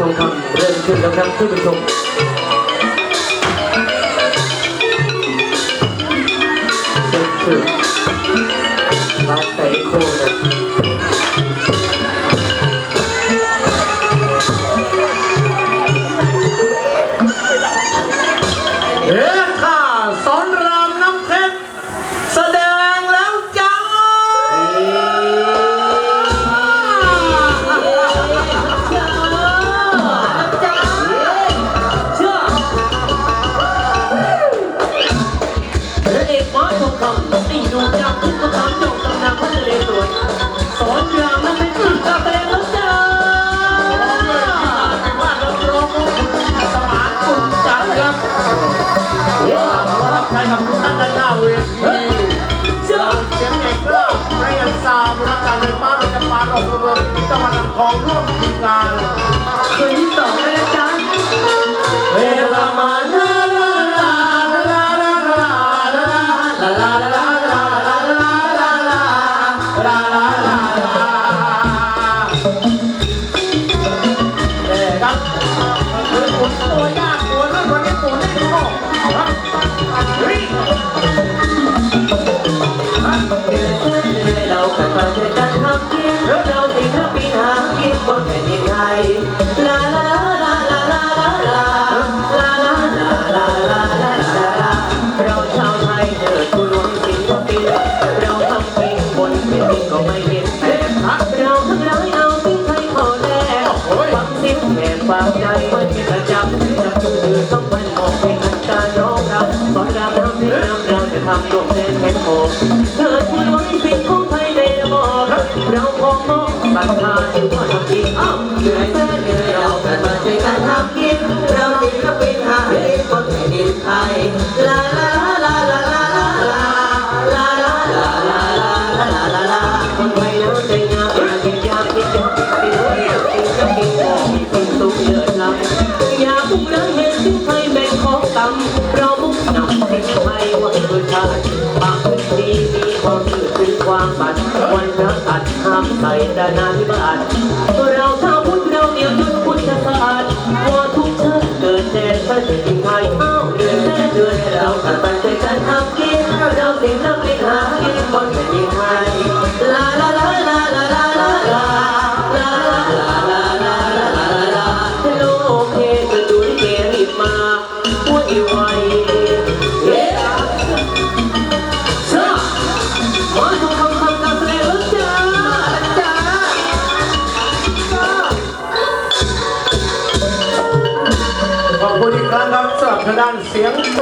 ทรงธรเริ่มขึ้นแล้วครับท่านผู้ชมาวนักการเดินม้าเราจะปาออกรวมจังหวัดลำของร่วมทีมงานคืนที่สองเลยนะจ๊ะ บนแผ่นดินไทยลาลาลาลาลาลาลาลาลาลาลาลาลาลาลาเราชาวไทยเถิดผู้ล้วนสิงห์ปีเราทำกินบนแผ่นดินก็ไม่เห็นแพ้เราทั้งหลายเอาสิ่งไทยขอแลกฟังเสียงแห่งปากใจมันที่ประจำจับมือต้องมันมองเป็นอันการร้องรำสอนรำน้ำเพลงน้ำเราจะทำดวงแดนแผ่นโมเถิดผู้ล้วนสิง เราขอมอบบัตรทาถือว่าทำกินอ้าวเหนื่อยแสนเหนื่อยเรากันมาช่วยกันทำกินเราศิลปินหาเลี้คนแผ่นดินไทยลาลาลาลาลาลาลาลาลาลาลาลาลาลาลาลาคนไทยแล้วใจงามอยากกินยากกินอยากกินกินอยากกินอยากกินอยากกินกินสุขเลิศล้ำอย่าพุ่งรังเห็นสิ่ไทยแบ่งของต่ำเรามุ่งนำสิ่งไทยไว้เพื่อชาติปากพื้นดีมีความสื่อถึงความบัดวัน พระอัดห้ามใส่ดานาธิบาต กับทางด้านเสียง